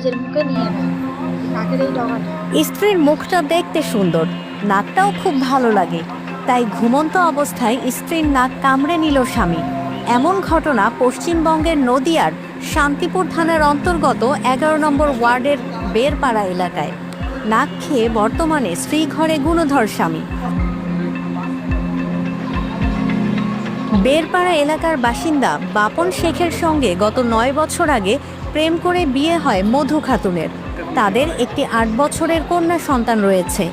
নিজের মুখে নিয়ে নাকের এই ডগাটা। স্ত্রীর মুখটা দেখতে সুন্দর, নাকটাও খুব ভালো লাগে। তাই ঘুমন্ত অবস্থায় স্ত্রীর নাক কামড়ে নিল স্বামী। এমন ঘটনা পশ্চিমবঙ্গের নদিয়ার শান্তিপুর থানার অন্তর্গত এগারো নম্বর ওয়ার্ডের বেরপাড়া এলাকায়। নাক খেয়ে বর্তমানে স্ত্রী ঘরে গুণধর স্বামী। বেরপাড়া এলাকার বাসিন্দা বাপন শেখের সঙ্গে গত নয় বছর আগে প্রেম করে বিয়ে হয় মধু খাতুনের। তাদের একটি আট বছরের কন্যা সন্তান রয়েছে।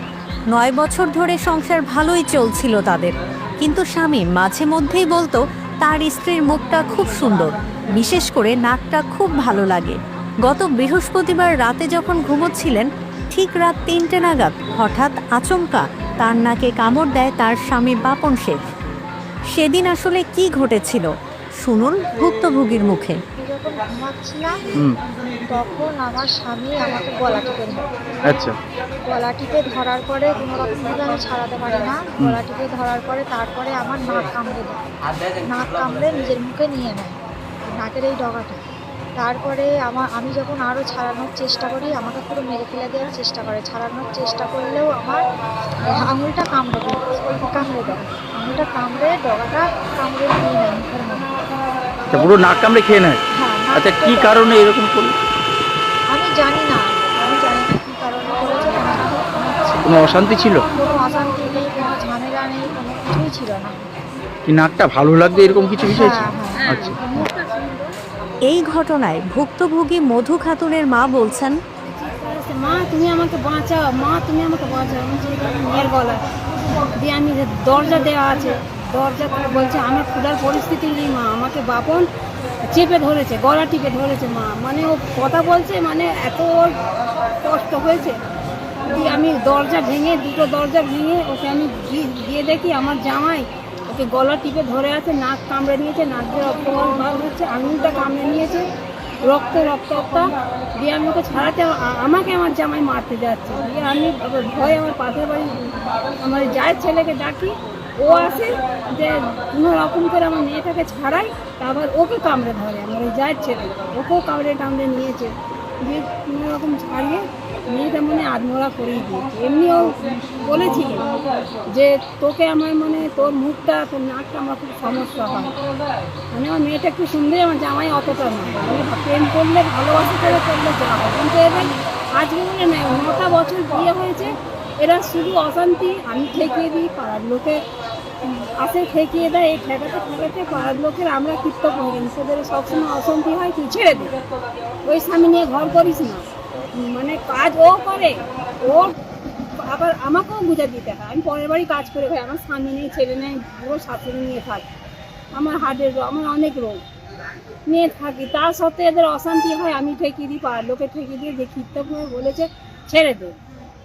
নয় বছর ধরে সংসার ভালোই চলছিল তাদের। কিন্তু স্বামী মাঝে মধ্যেই বলতো, তার স্ত্রীর মুখটা খুব সুন্দর। বিশেষ করে নাকটা খুব ভালো লাগে। গত বৃহস্পতিবার রাতে যখন ঘুমোচ্ছিলেন, ঠিক রাত তিনটে নাগাদ হঠাৎ আচমকা তার নাকে কামড় দেয় তার স্বামী বাপন শেখ। সেদিন আসলে কি ঘটেছিল? শুনুন ভুক্তভোগীর মুখে। যখন ঘুমাচ্ছিলাম তখন আমার স্বামী আমাকে গলা টিপে ধরে। আচ্ছা। গলা টিপে ধরার পরে কোনো রকমভাবে আমি ছাড়াতে পারি না। গলা টিপে ধরার পরে তারপরে আমার নাক কামড়ে দেয়। নাক কামড়ে নিজের মুখে নিয়ে নেয় নাকের এই ডগাটা। তারপরে আমার আমি যখন আরও ছাড়ানোর চেষ্টা করি আমাকে পুরো মেরে ফেলে দেওয়ার চেষ্টা করে। ছাড়ানোর চেষ্টা করলেও আমার আঙুলটা কামড়ে দেয় কামড়ে দেয়। আঙুলটা কামড়ে ডগাটা কামড়ে নিয়ে নেয় মুখের মধ্যে। আচ্ছা পুরো নাক কামড়ে খেয়ে নেয়। হ্যাঁ আচ্ছা কি কারণে এরকম করল? আমি জানি না আমি জানি না কী কারণে করেছে কোনো অশান্তি ছিল? কোনো অশান্তি নেই কোনো ঝামেলা নেই কোনো কিছুই ছিল না। কি নাকটা ভালো লাগবে এরকম কিছু বিষয়? ছিল হ্যাঁ, হ্যাঁ। আচ্ছা। এই ঘটনায় ভুক্তভোগী মধু খাতুনের মা বলছেন মা তুমি আমাকে বাঁচাও মা তুমি আমাকে বাঁচাও। আমি যে মেয়ের গলা দিয়ে আমি যে দরজা দেওয়া আছে দরজা খুলে বলছে, আমার ক্ষুধার পরিস্থিতি নেই মা, আমাকে বাপন চেপে ধরেছে, গলা টিপে ধরেছে মা। মানে ও কথা বলছে মানে এত কষ্ট হয়েছে আমি দরজা ভেঙে, দুটো দরজা ভেঙে ওকে আমি গিয়ে দেখি আমার জামাই ওকে গলা টিপে ধরে আছে, নাক কামড়ে নিয়েছে, নাক দিয়ে রক্ত ভাব হচ্ছে, আঙুলটা কামড়ে নিয়েছে, রক্ত রক্ত রক্ত দিয়ে আমি ওকে ছাড়াতে আমাকে আমার জামাই মারতে যাচ্ছে। দিয়ে আমি ভয় আমার পাশের বাড়ি আমার জায়ের ছেলেকে ডাকি ও আসে যে কোনো রকম করে আমার মেয়েটাকে ছাড়াই তারপর ওকে কামড়ে ধরে আমার জায়ের ছেলে। ওকেও কামড়ে টামড়ে নিয়েছে। দিয়ে কোনো রকম ছাড়িয়ে মেয়েটা মানে আধমরা করেই দিয়েছে। এমনিও বলেছিল যে তোকে আমার মানে তোর মুখটা, তোর নাকটা আমার খুব সমস্যা হয়। মানে আমার মেয়েটা একটু সুন্দর, আমার জামাই অতটা না। আমি প্রেম করলে, ভালোবাসা করে করলে যা কিন্তু এবার আজকে বলে নেই নটা বছর বিয়ে হয়েছে। এরা শুধু অশান্তি, আমি ঠেকিয়ে দিই, পাড়ার লোকে আসে, ঠেকিয়ে দেয়, এই ঠেকাতে ঠেকাতে পাড়ার লোকের আমরা কৃত্য হয়ে গেছি। তোদের সবসময় অশান্তি হয়, তুই ছেড়ে দে। ওই স্বামী নিয়ে ঘর করিস না। মানে কাজ ও করে, ও আবার আমাকেও বুঝা দিতে হয়। আমি পরের বাড়ি কাজ করে খাই আমার স্বামী নেই, ছেলে নেই, পুরো শাশুড়ি নিয়ে থাকি। আমার হার্টের রোগ, আমার অনেক রোগ। নিয়ে থাকি। তার সত্ত্বেও এদের অশান্তি হয়, আমি ঠেকিয়ে দিই, পাড়ার লোকে ঠেকিয়ে দিয়ে যে কীর্তন হয়ে বলেছে, ছেড়ে দে।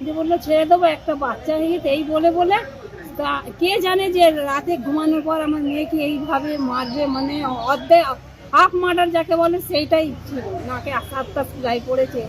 যে বলল, ছেড়ে দেবো একটা বাচ্চা হয়ে গেছে এই বলে বলে তা কে জানে যে রাতে ঘুমানোর পর আমার মেয়েকে এইভাবে মারবে? মানে অর্ধেক হাফ মার্ডার যাকে বলে সেইটাই ছিল। নাকে আস্তে আস্তে পড়েছে।